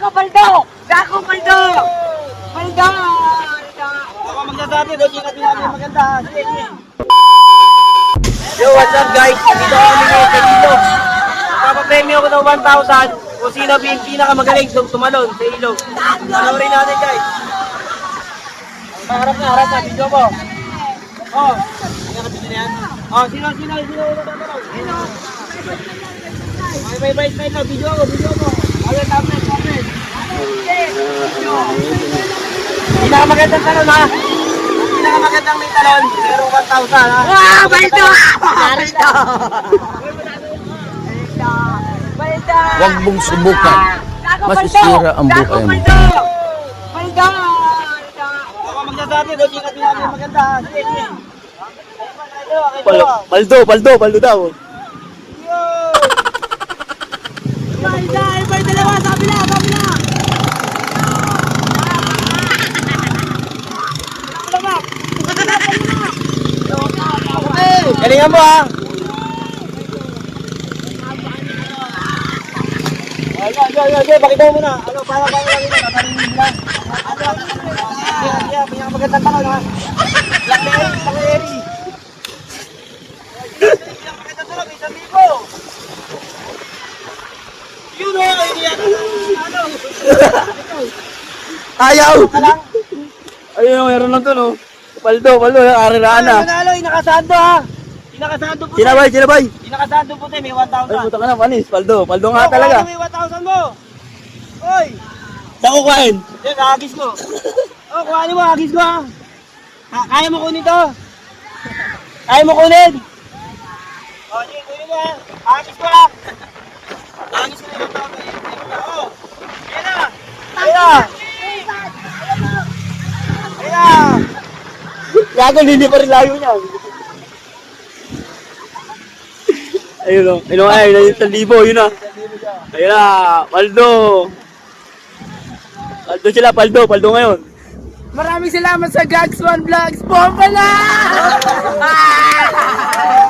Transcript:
Dako Baldo! Dako Baldo! Baldo! Ako magsasabi, doon yung natin namin maganda. Sige. Yo, what's up guys? Dito kami ngayon sa Ilog. Papapremyo ko ng 1,000 kung sino yung pinakamagaling tumalon sa Ilog. Panoorin natin guys. Harap na, harap na, video mo. Oh, video na yan? Oh, sino, sino, sino? Sino? Bye, bye, bye, bye, video ko, video ko. Okay, tablet, tablet. Pinakamagandang talon ha. Pinakamagandang may talon. Pero 1,000 ha. Ah! Baldo! Baldo! Baldo! Huwag mong subukan. Masisira ang buhay mo. Baldo! Baldo! Ako magsasabi, doon yung natin maganda. Paldo, paldo, paldo, paldo daw. Baldo! Ibay dalawa! Sabi na! Sabi na! Galingan mo ha. Ay, ay, ay, ay, pakita mo muna. Ano, para para yun, tatanungin mo lang. Ano, yeah, yeah, pinakamagandang talon ha. Black Berry, Black Berry. Pinakamagandang talon, may isang libo. Yun o, hindi yan. Ano? Ayaw! Ayun, meron lang to no. Paldo, paldo, ariraan na. Ano, nanalo, inakasando ha. Inakasando po. Sinabay, sinabay. Inakasando po tayo, may 1,000. Ay, puta ka na, panis, paldo. Paldo nga Oh, talaga. yung 1,000 mo. Oy! Saan ko kain? Yan, kahagis ko. Oh, kuhanin mo, hagis ko ha. ha. Kaya mo kunin to? Kaya mo kunin? Oh, sige, kunin mo ha. Hagis ko ha. Hagis ko na yung 1,000. Oh, yan na. Yan na. Yan na. Gago, hindi pa rin layo niya. Ayun o. Ayun o. Ayun o. Isang libo. Yun o. Ayun na. Paldo. Paldo sila. Paldo. Paldo ngayon. Maraming salamat sa Gags One Vlogs. Bomba na!